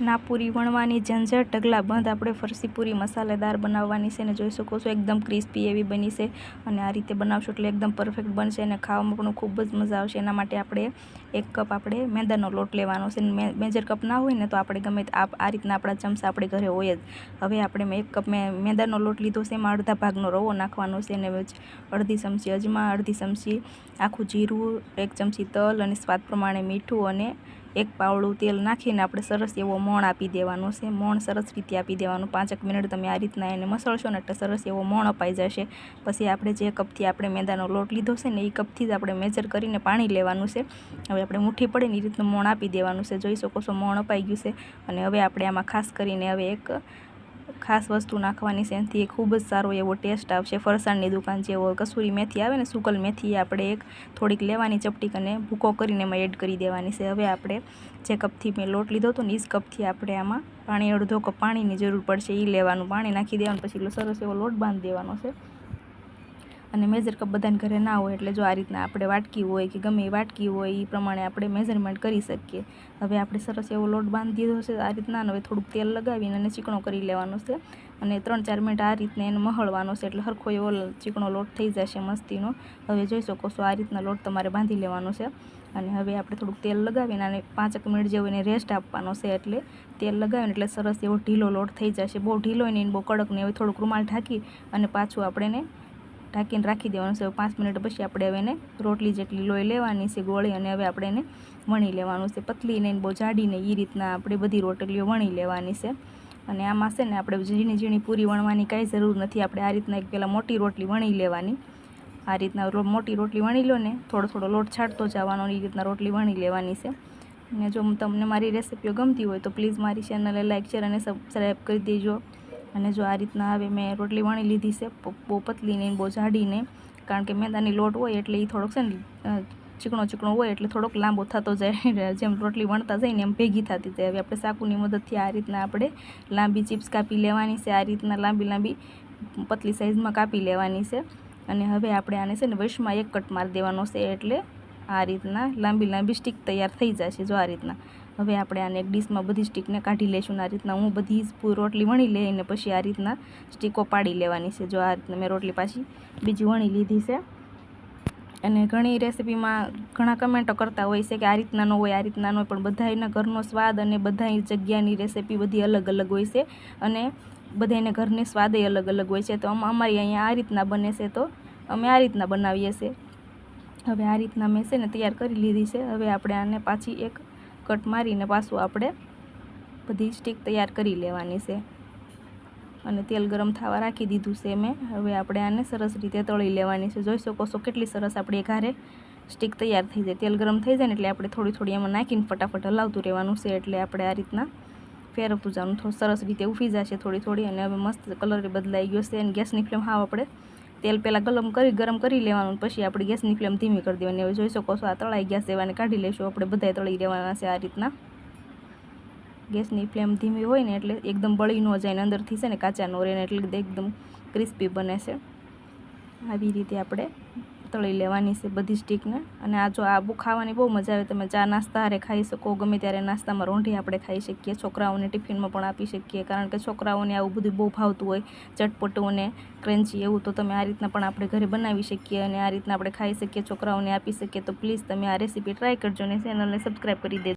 ના પૂરી વણવાની ઝંઝટ, ઢગલા બંધ, આપણે ફરસી પૂરી મસાલેદાર બનાવવાની છે ને જોઈ શકો છો, એકદમ ક્રિસ્પી એવી બની છે અને આ રીતે બનાવશો એટલે એકદમ પરફેક્ટ બનશે અને ખાવામાં પણ ખૂબ જ મજા આવશે. એના માટે આપણે એક કપ આપણે મેંદાનો લોટ લેવાનો છે. મેજર કપ ના હોય ને તો આપણે ગમે આ રીતના આપણા ચમચા આપણે ઘરે હોય જ. હવે આપણે મેં એક કપ મેં, મેંદાનો લોટ લીધો છે. એમાં અડધા ભાગનો રવો નાખવાનો છે અને અડધી ચમચી અજમા, અડધી ચમચી આખું જીરું, એક ચમચી તલ અને સ્વાદ પ્રમાણે મીઠું અને એક પાવડું તેલ નાખીને આપણે સરસ એવો મોણ આપી દેવાનો છે. મોણ સરસ રીતે આપી દેવાનું. પાંચેક મિનિટ તમે આ રીતના એને મસળશો ને એટલે સરસ એવો મોણ અપાઈ જશે. પછી આપણે જે કપથી આપણે મેંદાનો લોટ લીધો છે ને એ કપથી જ આપણે મેજર કરીને પાણી લેવાનું છે. હવે આપણે મુઠ્ઠી પડે ને એ રીતનું મોણ આપી દેવાનું છે. જોઈ શકો છો મોણ અપાઈ ગયું છે. અને હવે આપણે આમાં ખાસ કરીને હવે એક ખાસ વસ્તુ નાખવાની છે. એનાથી ખૂબ જ સારો એવો ટેસ્ટ આવશે. ફરસાણની દુકાન જેવો કસૂરી મેથી આવે ને, સુકલ મેથી આપણે એક થોડીક લેવાની ચપટીક અને ભૂકો કરીને એમાં એડ કરી દેવાની છે. હવે આપણે જે કપથી મેં લોટ લીધો હતો ને એ કપથી આપણે આમાં પાણી, અડધો કપ પાણીની જરૂર પડશે. એ લેવાનું, પાણી નાખી દેવાનું, પછી સરસ એવો લોટ બાંધી દેવાનો છે. અને મેજર કપ બધાને ઘરે ના હોય એટલે જો આ રીતના આપણે વાટકી હોય કે ગમે એ વાટકી હોય એ પ્રમાણે આપણે મેઝરમેન્ટ કરી શકીએ. હવે આપણે સરસ એવો લોટ બાંધી દીધો છે, આ રીતના હવે થોડુંક તેલ લગાવીને અને ચીકણો કરી લેવાનો છે. અને ત્રણ ચાર મિનિટ આ રીતને એને મહળવાનો છે, એટલે હરખો એવો ચીકણો લોટ થઈ જશે મસ્તીનો. હવે જોઈ શકો છો આ રીતના લોટ તમારે બાંધી લેવાનો છે. અને હવે આપણે થોડુંક તેલ લગાવીને અને પાંચેક મિનિટ જેવું એને રેસ્ટ આપવાનો છે, એટલે તેલ લગાવીને એટલે સરસ એવો ઢીલો લોટ થઈ જશે. બહુ ઢીલો નહીં બહુ કડક નહીં હવે થોડુંક રૂમાલ ઢાંકી અને પાછું આપણે એને ઢાંકીને રાખી દેવાનું છે. પાંચ મિનિટ પછી આપણે હવે એને રોટલી જેટલી લોહી લેવાની છે, ગોળી, અને હવે આપણે એને વણી લેવાનું છે. પતલી ને બહુ જાડીને એ રીતના આપણે બધી રોટલીઓ વણી લેવાની છે. અને આમાં છે ને આપણે ઝીણી ઝીણી પૂરી વણવાની કાંઈ જરૂર નથી. આપણે આ રીતના એક પહેલાં મોટી રોટલી વણી લેવાની. આ રીતના મોટી રોટલી વણી લો ને થોડો થોડો લોટ છાંટતો જવાનો એ રીતના રોટલી વણી લેવાની છે. અને જો તમને મારી રેસીપીઓ ગમતી હોય તો પ્લીઝ મારી ચેનલને લાઇક શેર અને સબસ્ક્રાઈબ કરી દેજો. અને જો આ રીતના હવે મેં રોટલી વણી લીધી છે બહુ પતલીને બહુ જાડીને કારણ કે મેદાની લોટ હોય એટલે એ થોડોક છે ને ચીકણો ચીકણો હોય એટલે થોડોક લાંબો થતો જાય જેમ રોટલી વણતા જાય ને એમ ભેગી થતી જાય. હવે આપણે સાકુની મદદથી આ રીતના આપણે લાંબી ચિપ્સ કાપી લેવાની છે, આ રીતના લાંબી લાંબી પતલી સાઇઝમાં કાપી લેવાની છે. અને હવે આપણે આને છે ને વશમાં એક કટ મારી દેવાનો છે, એટલે આ રીતના લાંબી લાંબી સ્ટીક તૈયાર થઈ જશે જો આ રીતના. હવે આપણે આને એક ડીશમાં બધી સ્ટીકને કાઢી લઈશું આ રીતના હું બધી રોટલી વણી લઈને પછી આ રીતના સ્ટીકો પાડી લેવાની છે. જો આ રીતના મેં રોટલી પાછી બીજી વણી લીધી છે. અને ઘણી રેસીપીમાં ઘણા કમેન્ટો કરતા હોય છે કે આ રીતના ન હોય, આ રીતના હોય, પણ બધાના ઘરનો સ્વાદ અને બધાની જગ્યાની રેસીપી બધી અલગ અલગ હોય છે અને બધાને ઘરની સ્વાદે અલગ અલગ હોય છે. તો અમારી અહીંયા આ રીતના બને છે તો અમે આ રીતના બનાવીએ છીએ. હવે આ રીતના મેં છે ને તૈયાર કરી લીધી છે. હવે આપણે આને પાછી એક કટ મારીને પાછું આપણે બધી સ્ટીક તૈયાર કરી લેવાની છે. અને તેલ ગરમ થવા રાખી દીધું છે મેં. હવે આપણે આને સરસ રીતે તળી લેવાની છે. જોઈ શકો છો કેટલી સરસ આપણી ઘારે સ્ટીક તૈયાર થઈ જાય. તેલ ગરમ થઈ જાય એટલે આપણે થોડી થોડી એમાં નાખીને ફટાફટ હલાવતું રહેવાનું છે એટલે આપણે આ રીતના ફેરવતું જવાનું થોડું સરસ રીતે ઉફી જશે થોડી થોડી. અને હવે મસ્ત કલર બદલાઈ ગયો છે અને ગેસની ફ્લેમ હાવ આપણે તેલ પહેલાં ગરમ કરી ગરમ કરી લેવાનું, પછી આપણે ગેસની ફ્લેમ ધીમી કરી દેવાની. હવે જોઈ શકો છો આ તળાઈ ગેસ દેવાને કાઢી લઈશું આપણે બધાય તળી રહેવાના છે આ રીતના. ગેસની ફ્લેમ ધીમી હોય ને એટલે એકદમ બળી ન જાય ને અંદરથી છે ને કાચા ન રહે ને એટલે એકદમ ક્રિસ્પી બને છે. આવી રીતે આપણે તળી લેવાની છે બધી સ્ટીકને. અને આ જો આ બહુ ખાવાની બહુ મજા આવે. તમે ચા નાસ્તા હારે ખાઈ શકો, ગમે ત્યારે નાસ્તામાં રોંઢી આપણે ખાઈ શકીએ, છોકરાઓને ટિફિનમાં પણ આપી શકીએ. કારણ કે છોકરાઓને આવું બધું બહુ ભાવતું હોય, ચટપટું અને ક્રન્ચી એવું, તો તમે આ રીતના પણ આપણે ઘરે બનાવી શકીએ અને આ રીતના આપણે ખાઈ શકીએ, છોકરાઓને આપી શકીએ. તો પ્લીઝ તમે આ રેસીપી ટ્રાય કરજો અને ચેનલને સબસ્ક્રાઈબ કરી દેજો.